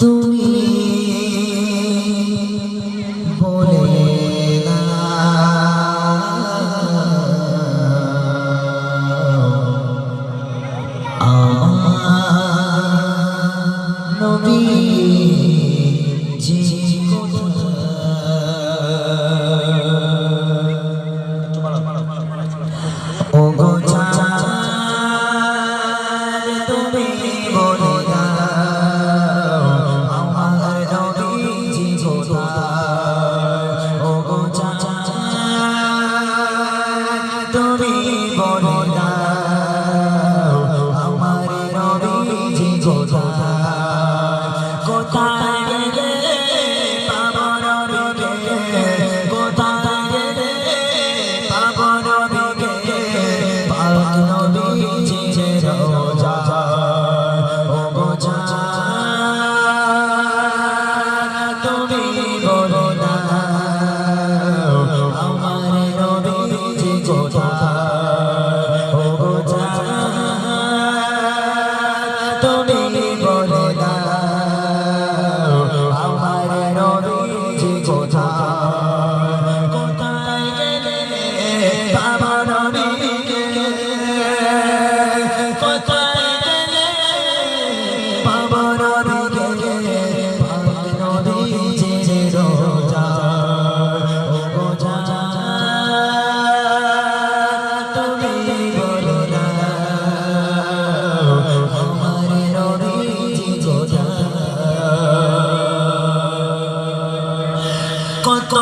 তুমি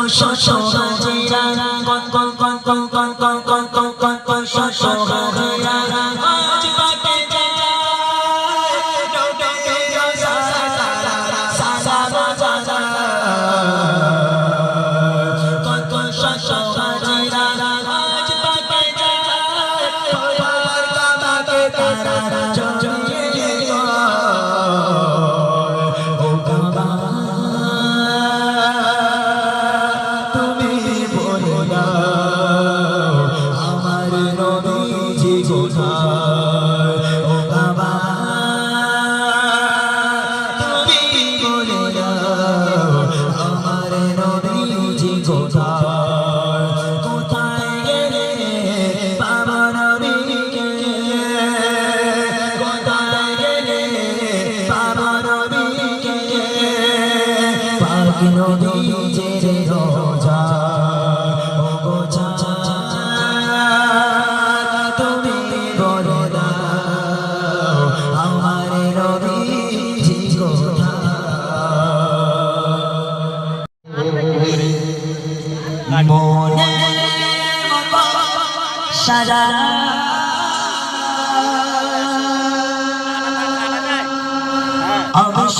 সমাজেরা কন কন কন কন কন কন কন কন কন কন সমাজেরা নদীর রোজা। ওগো তুমি বলে দাও আমার নদীর মনে সারা অবশ্য